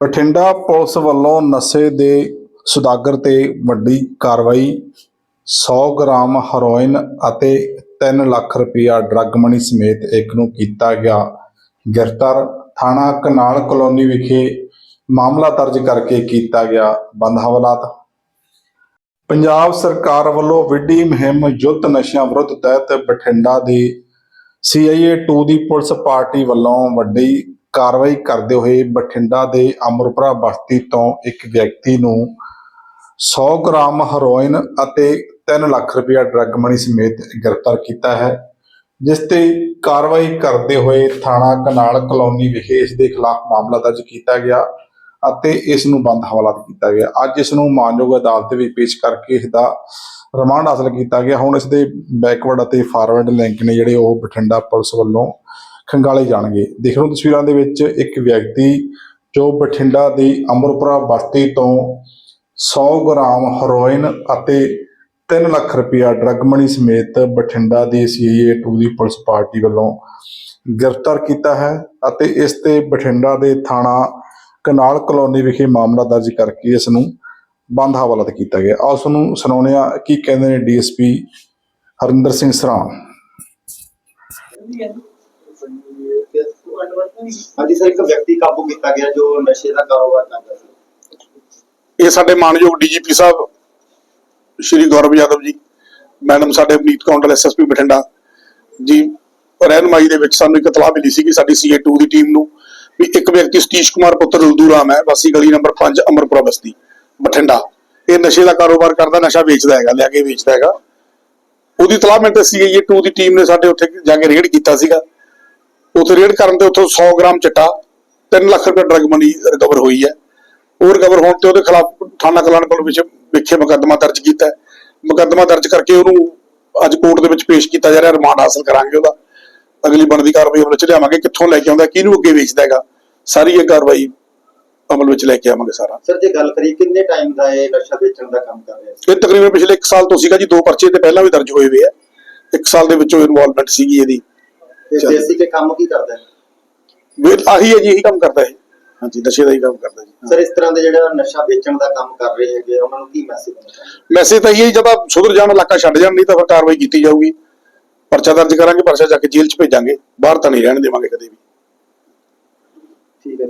Bathinda police ਵੱਲੋਂ ਨਸ਼ੇ ਦੇ ਸੁਦਾਗਰ ਤੇ ਵੱਡੀ ਕਾਰਵਾਈ 100 ਗ੍ਰਾਮ ਹੈਰੋਇਨ ਅਤੇ 3 ਲੱਖ ਰੁਪਇਆ ਡਰੱਗ ਮਨੀ ਸਮੇਤ ਇੱਕ ਨੂੰ ਕੀਤਾ ਗਿਆ ਗ੍ਰਿਫਤਾਰ। ਥਾਣਾ ਕਨਾਲ ਕਲੋਨੀ ਵਿਖੇ ਮਾਮਲਾ ਦਰਜ ਕਰਕੇ ਕੀਤਾ ਗਿਆ ਬੰਦ ਹਵਾਲਾਤ। ਪੰਜਾਬ ਸਰਕਾਰ ਵੱਲੋਂ ਵਿੱਢੀ ਮੁਹਿੰਮ ਯੁੱਧ ਨਸ਼ਿਆਂ ਵਿਰੁੱਧ ਤਹਿਤ ਬਠਿੰਡਾ ਦੇ ਸੀਆਈਏ 2 ਦੀ ਪੁਲਿਸ ਪਾਰਟੀ ਵੱਲੋਂ ਵੱਡੀ ਕਾਰਵਾਈ ਕਰਦੇ ਹੋਏ ਬਠਿੰਡਾ ਦੇ ਅਮਰਪੁਰਾ ਬਸਤੀ ਤੋਂ ਇੱਕ ਵਿਅਕਤੀ ਨੂੰ 100 ਗ੍ਰਾਮ ਹੈਰੋਇਨ ਅਤੇ 3 ਲੱਖ ਰੁਪਇਆ ਡਰੱਗ ਮਨੀ ਸਮੇਤ ਗ੍ਰਿਫਤਾਰ ਕੀਤਾ ਹੈ, ਜਿਸ ਤੇ ਕਾਰਵਾਈ ਕਰਦੇ ਹੋਏ ਥਾਣਾ ਕਨਾਲ ਕਲੋਨੀ ਵਿਖੇ ਇਸ ਦੇ ਖਿਲਾਫ ਮਾਮਲਾ ਦਰਜ ਕੀਤਾ ਗਿਆ ਅਤੇ ਇਸ ਨੂੰ ਬੰਦ ਹਵਾਲਾਤ ਕੀਤਾ ਗਿਆ। ਅੱਜ ਇਸ ਨੂੰ ਮਾਨਯੋਗ ਅਦਾਲਤ ਵਿੱਚ ਪੇਸ਼ ਕਰਕੇ ਇਸ ਦਾ ਰਿਮਾਂਡ ਹਾਸਲ ਕੀਤਾ ਗਿਆ। ਹੁਣ ਇਸ ਦੇ ਬੈਕਵਰਡ ਅਤੇ ਫਾਰਵਰਡ ਲਿੰਕ ਨੇ ਜਿਹੜੇ ਉਹ ਬਠਿੰਡਾ ਪੁਲਿਸ ਵੱਲੋਂ ਖੰਗਾਲੇ ਜਾਣਗੇ। ਦੇਖ ਲਓ ਤਸਵੀਰਾਂ ਦੇ ਵਿੱਚ ਇੱਕ ਵਿਅਕਤੀ ਜੋ ਬਠਿੰਡਾ ਦੀ ਅਮਰਪੁਰਾ ਬਸਤੀ ਤੋਂ 100 ਗ੍ਰਾਮ ਹੈਰੋਇਨ ਅਤੇ 3 ਲੱਖ ਰੁਪਇਆ ਡਰੱਗ ਮਨੀ ਸਮੇਤ ਬਠਿੰਡਾ ਦੀ ਸੀਏ 2 ਦੀ ਪੁਲਿਸ ਪਾਰਟੀ ਵੱਲੋਂ ਗ੍ਰਿਫਤਾਰ ਕੀਤਾ ਹੈ ਅਤੇ ਇਸ ਤੇ ਬਠਿੰਡਾ ਦੇ ਥਾਣਾ ਕਨਾਲ ਕਲੋਨੀ ਵਿਖੇ ਮਾਮਲਾ ਦਰਜ ਕਰਕੇ ਇਸ ਨੂੰ ਬੰਦ ਹਵਾਲਾਤ ਕੀਤਾ ਗਿਆ। ਆਓ ਤੁਹਾਨੂੰ ਸੁਣਾਉਂਦੇ ਹਾਂ ਕੀ ਕਹਿੰਦੇ ਨੇ ਡੀਐਸਪੀ ਹਰਿੰਦਰ ਸਿੰਘ ਸਰਾਂ ਹਾਂਜੀ ਸਰ, ਇੱਕ ਵਿਅਕਤੀ ਕਾਬੂ ਕੀਤਾ ਗਿਆ ਜੋ ਨਸ਼ੇ ਦਾ ਕਾਰੋਬਾਰ ਕਰਦਾ ਸੀ। ਇਹ ਸਾਡੇ ਮਾਨਯੋਗ ਡੀਜੀਪੀ ਸਾਹਿਬ, ਸ਼੍ਰੀ ਗੌਰਵ ਯਾਦਵ ਜੀ, ਮੈਡਮ ਸਾਡੇ ਅਮਨੀਤ ਕੌਂਡਲ ਐਸਐਸਪੀ ਬਠਿੰਡਾ ਜੀ ਰਹਿਨਮਾਈ ਦੇ ਵਿੱਚ ਸਾਨੂੰ ਇੱਕ ਇਤਲਾਹ ਮਿਲੀ ਸੀ ਕਿ ਸਾਡੀ ਸੀਏ2 ਦੀ ਟੀਮ ਨੂੰ ਵੀ ਇੱਕ ਵਿਅਕਤੀ ਸਤੀਸ਼ ਕੁਮਾਰ ਪੁੱਤਰ ਰੁਲਦੂ ਰਾਮ ਹੈ, ਵਾਸੀ ਗਲੀ ਨੰਬਰ 5 ਅਮਰਪੁਰਾ ਬਸਤੀ, ਬਠਿੰਡਾ। ਇਹ ਨਸ਼ੇ ਦਾ ਕਾਰੋਬਾਰ ਕਰਦਾ, ਨਸ਼ਾ ਵੇਚਦਾ ਹੈਗਾ, ਲਿਆ ਕੇ ਵੇਚਦਾ ਹੈਗਾ। ਉਹਦੀ ਇਤਲਾਹ ਮਿਲ ਸੀਏ2 ਦੀ ਟੀਮ ਨੇ ਸਾਡੇ ਉੱਥੇ ਜਾ ਕੇ ਰੇਡ ਕੀਤਾ ਸੀਗਾ। ਉੱਥੇ ਰੇਡ ਕਰਨ ਤੇ ਉੱਥੋਂ 100 ਗ੍ਰਾਮ ਚਿੱਟਾ 3 ਲੱਖ ਰੁਪਏ ਡਰਗ ਮਨੀ ਰਿਕਵਰ ਹੋਈ ਹੈ। ਉਹ ਰਿਕਵਰ ਹੋਣ ਤੇ ਉਹਦੇ ਖਿਲਾਫ ਥਾਣਾ ਕਲਾਨ ਕੋਲ ਵਿੱਚ ਵਿਖੇ ਮੁਕੱਦਮਾ ਦਰਜ ਕੀਤਾ। ਮੁਕੱਦਮਾ ਦਰਜ ਕਰਕੇ ਉਹਨੂੰ ਅੱਜ ਕੋਰਟ ਦੇ ਵਿੱਚ ਪੇਸ਼ ਕੀਤਾ ਜਾ ਰਿਹਾ ਰਿਮਾਂਡ ਹਾਸਲ ਕਰਾਂਗੇ ਉਹਦਾ। ਅਗਲੀ ਬਣਦੀ ਕਾਰਵਾਈ ਅਮਲ ਵਿੱਚ ਲਿਆਵਾਂਗੇ ਕਿੱਥੋਂ ਲੈ ਕੇ ਆਉਂਦਾ ਕਿਹਨੂੰ ਅੱਗੇ ਵੇਚਦਾ ਹੈਗਾ ਸਾਰੀ ਇਹ ਕਾਰਵਾਈ ਅਮਲ ਵਿੱਚ ਲੈ ਕੇ ਆਵਾਂਗੇ ਸਾਰਾ। ਸਰ ਜੇ ਗੱਲ ਕਰੀਏ ਕਿੰਨੇ ਟਾਈਮ ਦਾ ਇਹ ਨਸ਼ਾ ਵੇਚਣ ਦਾ ਕੰਮ ਕਰ ਰਿਹਾ ਸੀ? ਇਹ ਤਕਰੀਬਨ ਪਿਛਲੇ 1 ਸਾਲ ਤੋਂ ਸੀਗਾ ਜੀ ਦੋ ਪਰਚੇ ਤੇ ਪਹਿਲਾਂ ਵੀ ਦਰਜ ਹੋਏ ਹੋਏ ਆ। 1 ਸਾਲ ਦੇ ਵਿੱਚੋਂ ਇਨਵੋਲਵਮੈਂਟ ਸੀਗੀ ਇਹਦੀ। ਤੇ। ਦੇਸੀ ਕੇ ਕੰਮ ਕੀ ਕਰਦਾ ਹੈ? ਵੀ ਆਹੀ ਹੈ ਜੀ ਇਹੀ ਕੰਮ ਕਰਦਾ ਹੈ। ਹਾਂਜੀ ਨਸ਼ੇ ਦਾ ਹੀ ਕੰਮ ਕਰਦਾ ਜੀ। ਸਰ ਇਸ ਤਰ੍ਹਾਂ ਦੇ ਜਿਹੜਾ ਨਸ਼ਾ ਵੇਚਣ ਦਾ ਕੰਮ ਕਰ ਰਹੇ ਹੈਗੇ ਉਹਨਾਂ ਨੂੰ ਕੀ ਮੈਸੇਜ ਮੈਸੇਜ ਤਾਂ ਇਹ ਹੈ ਜਦੋਂ ਸੁਧਰ ਜਾਣ ਇਲਾਕਾ ਛੱਡ ਜਾਣ ਨਹੀਂ ਤਾਂ ਫਿਰ ਕਾਰਵਾਈ ਕੀਤੀ ਜਾਊਗੀ। ਪਰਚਾ ਦਰਜ ਕਰਾਂਗੇ ਪਰਚਾ ਜਾ ਕੇ ਜੇਲ੍ਹ 'ਚ ਭੇਜਾਂਗੇ ਬਾਹਰ ਤਾਂ ਨਹੀਂ ਰਹਿਣ ਦੇਵਾਂਗੇ ਕਦੇ ਵੀ। ਠੀਕ ਹੈ